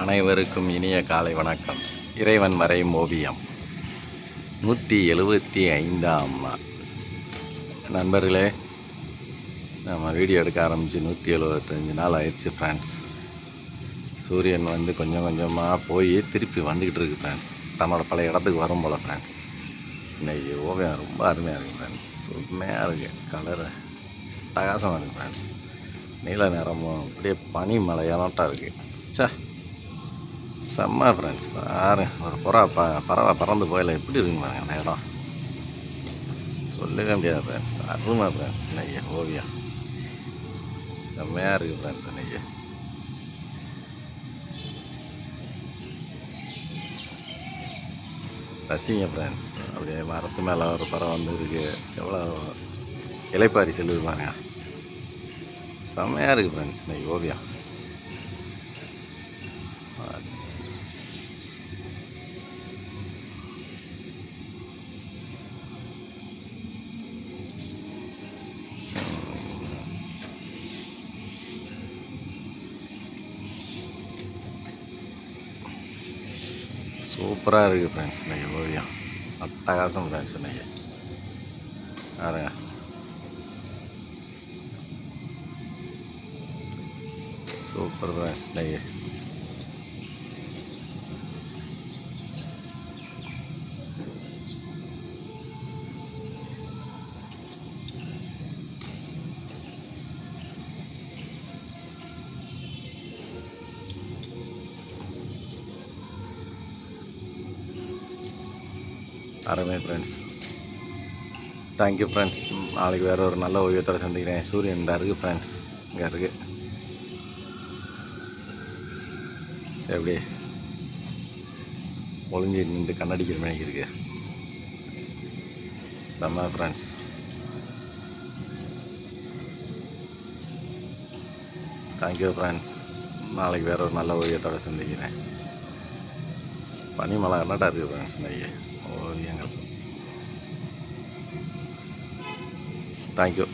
அனைவருக்கும் இனிய காலை வணக்கம். இறைவன் வரையும் ஓவியம். நூற்றி எழுபத்தி ஐந்தாம் நாள். நண்பர்களே நம்ம வீடியோ எடுக்க ஆரம்பித்து நூற்றி எழுபத்தஞ்சு நாள் ஆயிடுச்சு ஃப்ரெண்ட்ஸ் சூரியன் வந்து கொஞ்சம் கொஞ்சமாக போய் திருப்பி வந்துக்கிட்டு இருக்கு ஃப்ரெண்ட்ஸ் தன்னோட பழைய இடத்துக்கு வரும் போல் ஃப்ரெண்ட்ஸ் இன்னைக்கு ஓவியம் ரொம்ப அருமையாக இருக்குது ஃப்ரெண்ட்ஸ் உண்மையாக இருக்குது கலரு பிரகாசமாக இருக்குது ஃப்ரெண்ட்ஸ் நீல நிறமும் அப்படியே பனி மலையானட்டாக இருக்குது சே செம்ம ஃப்ரெண்ட்ஸ் யாரு? ஒரு புறா ப பறவை பறந்து போயில. எப்படி இருக்குங்க பாருங்க அந்த இடம். சொல்லவே முடியாது ஃப்ரெண்ட்ஸ் அருமை ஃப்ரெண்ட்ஸ் இன்னைக்கு ஓவியம் செம்மையாக இருக்குது ஃப்ரெண்ட்ஸ் இன்னைக்கு ரசிங்க ஃப்ரெண்ட்ஸ் அப்படியே மரத்து மேலே ஒரு பறவை வந்து இருக்கு. எவ்வளோ இலைப்பாரி செல்லுது பாருங்க. செம்மையாக இருக்குது ஃப்ரெண்ட்ஸ் இன்னைக்கு ஓவியம் சூப்பராக இருக்குது ஃப்ரெண்ட்ஸ் இன்றைக்கி ஓவியம். அட்டகாசம் ஃப்ரெண்ட்ஸ் இன்றைக்கி பாருங்க. சூப்பர் ஃப்ரெண்ட்ஸ் இன்றைக்கி அருமை ஃப்ரெண்ட்ஸ் தேங்க்யூ ஃப்ரெண்ட்ஸ் நாளைக்கு வேறு ஒரு நல்ல ஓவியத்தோட சந்திக்கிறேன். சூரியன் இந்த இருக்குது ஃப்ரெண்ட்ஸ் இங்கே இருக்கு. எப்படி? ஒளிஞ்சு நின்று கண்ணடிக்கிற மாதிரி இருக்கு. செம்ம ஃப்ரெண்ட்ஸ் தேங்க்யூ ஃப்ரெண்ட்ஸ் நாளைக்கு வேறு ஒரு நல்ல ஓவியத்தோடு சந்திக்கிறேன். பனிமலை என்னடா இருக்குது ஃப்ரெண்ட்ஸ் இன்னைக்கு ஓவியங்கள் தேங்க்யூ